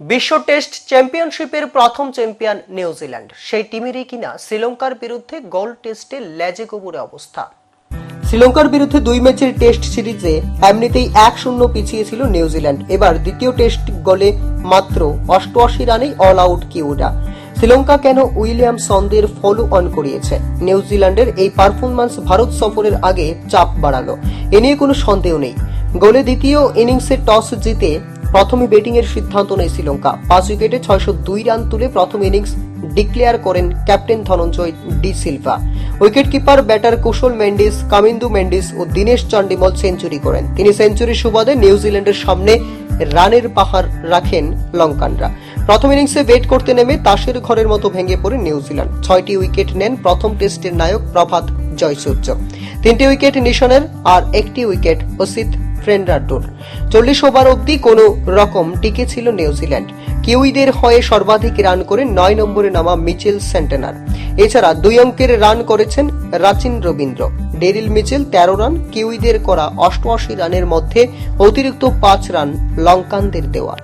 বিশ্ব টেস্ট চ্যাম্পিয়নশিপের প্রথম চ্যাম্পিয়ন নিউজিল্যান্ড। সেই টিমেরই কিনা শ্রীলঙ্কার বিরুদ্ধে গোল টেস্টে লেজে গোবরে অবস্থা। শ্রীলঙ্কার বিরুদ্ধে দুই ম্যাচের টেস্ট সিরিজে এমনিতেই এক শূন্য পিছিয়ে ছিল নিউজিল্যান্ড। এবার দ্বিতীয় টেস্ট গোলে মাত্র অষ্টআশি রানেই অল আউট কিউডা শ্রীলঙ্কা কেন উইলিয়াম সন্দের ফলো অন করিয়েছে? নিউজিল্যান্ডের এই পারফরম্যান্স ভারত সফরের আগে চাপ বাড়ালো। এ নিয়ে কোনো সন্দেহ নেই। গোলে দ্বিতীয় ইনিংসে টস জিতে প্রথমে ব্যাটিং এর সিদ্ধান্ত নেয় শ্রীলঙ্কা। পাঁচ উইকেটে ছয়শো দুই রান তুলে প্রথম ইনিংস ডিক্লেয়ার করেন captain Dhananjaya de Silva. Wicket keeper batter Kusal Mendis, Kamindu Mendis ও দীনেশ চন্ডিমল সেঞ্চুরি করেন। তিনি সেঞ্চুরির সুবাদে নিউজিল্যান্ডের সামনে রানের পাহাড় রাখেন লঙ্কানরা। প্রথম ইনিংসে ব্যাট করতে নেমে তাসের ঘরের মতো ভেঙে পড়ে নিউজিল্যান্ড ছয়টি উইকেট নেন প্রথম টেস্টের নায়ক প্রভাত জয়সূর্য। তিনটি উইকেট নিশনের আর একটি উইকেট অসিত ফ্রেন্ডারডোর চল্লিশ ওভার অবধি কোনো রকম টিকে ছিল নিউজিল্যান্ড। কিউইদের হয়ে সর্বাধিক রান করে নয় নম্বরে নামা মিচেল সেন্টেনার। এছাড়া দুই অঙ্কের রান করেছেন রাচিন রবীন্দ্র। ডেরিল মিচেল তেরো রান, কিউইদের করা অষ্টআশি রানের মধ্যে অতিরিক্ত পাঁচ রান লঙ্কানদের দেওয়া।